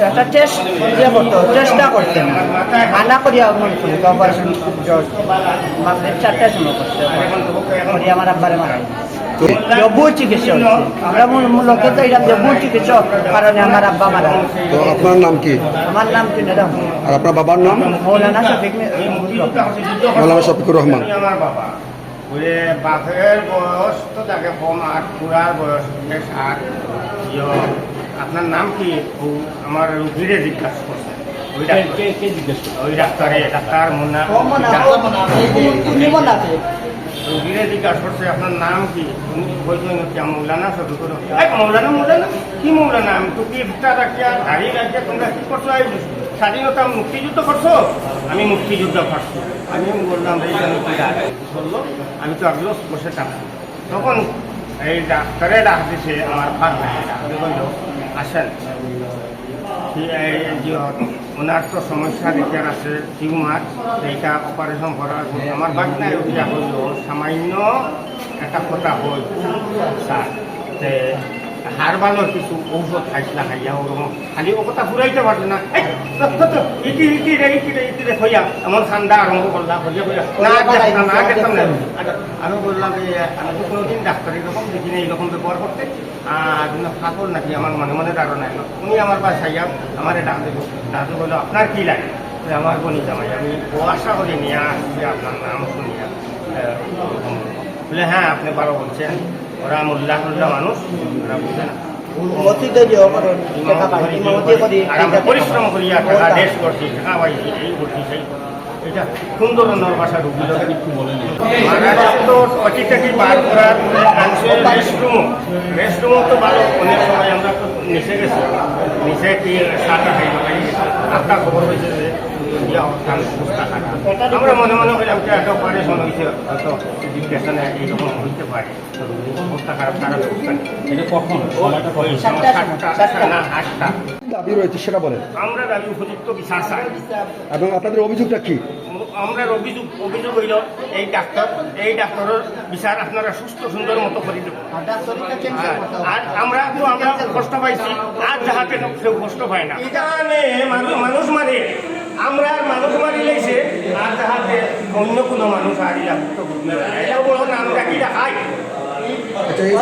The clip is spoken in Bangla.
একটা টেস্ট ইয়ে করতো চেষ্টা করতেন। আনা করিয়া মনে করি অপারেশন সময় করতে করি আমার আব্বারে চিকিৎসা আমরা মূল- মূলত তো এটা কারণে আমার আব্বা মারা। তো আপনার নাম কি? আমার নাম কি ম্যাডাম আর আপনার বাবার নাম? মৌলানা শফিক মৌলানা শফিকুর রহমান। আমার বাবা বলে বাপের বয়স তো তাকে কম আর পুরার বয়স ষাট আপনার নাম কি? ও আমার রুগীরে জিজ্ঞাসা করছে। ওই ডাক্তারে। ডাক্তার মুন্না রুগীরে জিজ্ঞাসা করছে আপনার নাম কি? উনি বলছেন মৌলানা শফিকুর এই মৌলানা মৌলানা? কি মৌলানা? আমি তো কি ভিটা রাখিয়া গাড়ি রাখিয়া তোমরা কি করছ? স্বাধীনতা মুক্তিযুদ্ধ করছ? আমি মুক্তিযুদ্ধ করছি। আমি বললাম এই জন্য বলল আমি তো আগলো বসে থাকছি। তখন এই ডাক্তারে ডাক দিছে আমার ভাগ নাই ডাক্তারে বলল আসেন ওনার তো সমস্যা দেখার আছে, টিউমার, এইটা অপারেশন করার আমার বাকি নাই ওইটা হইল, সামান্য একটা কথা হল স্যার তে হার ভালো কিছু ঔষধ খাইছিলা খাইয়া ওরকম খালি ও কথা ফুরাইতে পারছে না। ইটি ইটি রে ইটি রে ইটি রে হইয়া এমন ঠান্ডা আরম্ভ করলাম হইয়া হইয়া না না দেখতাম না আচ্ছা, আমি বললাম যে আমি তো কোনোদিন ডাক্তার এরকম দেখি না এইরকম ব্যবহার করতে আর ফাঁকর নাকি আমার মনে মনে ধারণা এলো উনি আমার বাসায় আমার ডাক দেব দাদু বলল আপনার কি লাগে? আমার বনি জামাই আমি ও আশা করি নিয়ে আসছি আপনার নাম শুনিয়া। বলে হ্যাঁ আপনি ভালো বলছেন ওরা মোল্লা মোল্লা মানুষ ওরা বুঝে না। পরিশ্রম করিয়া টাকা দেশ করছি টাকা পাইছি এই করছি সেই এটা সুন্দর অন্যর ভাষা রুগী লোকের একটু বলে তো অচিটাকি বার করার রেস্টরুম রেস্টরুমও তো ভালো অনেক সময় আমরা তো নিচে গেছি। নিচে কি সাটা খাই খবর হয়েছে আমরা মনে মনে হইলাম যে একটা অপারেশন হয়েছে হয়তো ডিপ্রেশনে এইরকম হইতে পারে। অবস্থা খারাপ খারাপ অবস্থা এটা কখন? ওই সময় সাতটা সাতটা না আটটা। দাবি রয়েছে সেটা বলেন। আমরা দাবি উপযুক্ত বিচার চাই। এবং আপনাদের অভিযোগটা কি? আমরা অভিযোগ অভিযোগ হইল এই ডাক্তার এই ডাক্তারের বিচার আপনারা সুস্থ সুন্দর মতো করে দেবো আর আমরা তো আমরা কষ্ট পাইছি আর যাহাতে কেউ কষ্ট পায় না। জানে মানুষ মানুষ মারে আমরা আর মানুষ মারি লাইছে আর হাতে অন্য কোনো মানুষ আর আমরা কি বড়